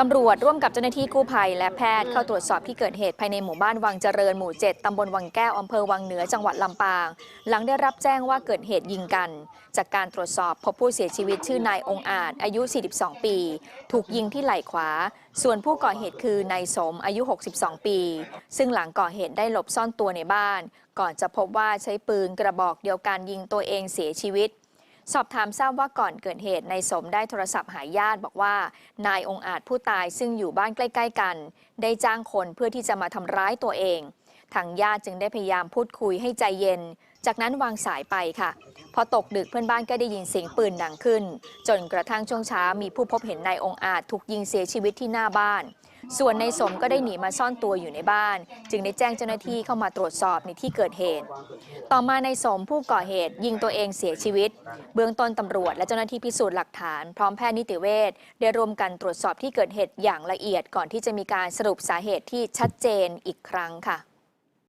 ตำรวจร่วมกับเจ้าหน้าที่กู้ภัยและแพทย์เข้าตรวจสอบที่เกิดเหตุภายในหมู่บ้านวังเจริญหมู่ 7 ตำบลวังแก้ว อำเภอวังเหนือ จังหวัดลำปาง หลังได้รับแจ้งว่าเกิดเหตุยิงกัน จากการตรวจสอบพบผู้เสียชีวิตชื่อนายองอาจ อายุ 42 ปี ถูกยิงที่ไหล่ขวา ส่วนผู้ก่อเหตุคือนายสมอายุ 62 ปี ซึ่งหลังก่อเหตุได้หลบซ่อนตัวในบ้าน ก่อนจะพบว่าใช้ปืนกระบอกเดียวกันยิงตัวเองเสียชีวิต สอบถามทราบว่าก่อนเกิดเหตุนายสมได้โทรศัพท์หาญาติบอกว่า นายองอาจผู้ตายซึ่งอยู่บ้านใกล้ ๆ กัน ได้จ้างคนเพื่อที่จะมาทำร้ายตัวเอง ทางญาติจึงได้พยายามพูดคุยให้ใจเย็น จากนั้นวางสายไปค่ะ พอตกดึกเพื่อนบ้านก็ได้ยินเสียงปืนดังขึ้น จนกระทั่งช่วงเช้ามีผู้พบเห็นนายองอาจถูกยิงเสียชีวิตที่หน้าบ้าน ส่วนนายสมก็ได้หนีมาซ่อนตัวอยู่ในบ้าน จึงได้แจ้งเจ้าหน้าที่เข้ามาตรวจสอบในที่เกิดเหตุ ต่อมานายสมผู้ก่อเหตุยิงตัวเองเสียชีวิต เบื้องต้นตำรวจและเจ้าหน้าที่พิสูจน์หลักฐานพร้อมแพทย์นิติเวชได้ร่วมกันตรวจสอบที่เกิดเหตุอย่างละเอียดก่อนที่จะมีการสรุปสาเหตุที่ชัดเจนอีกครั้งค่ะ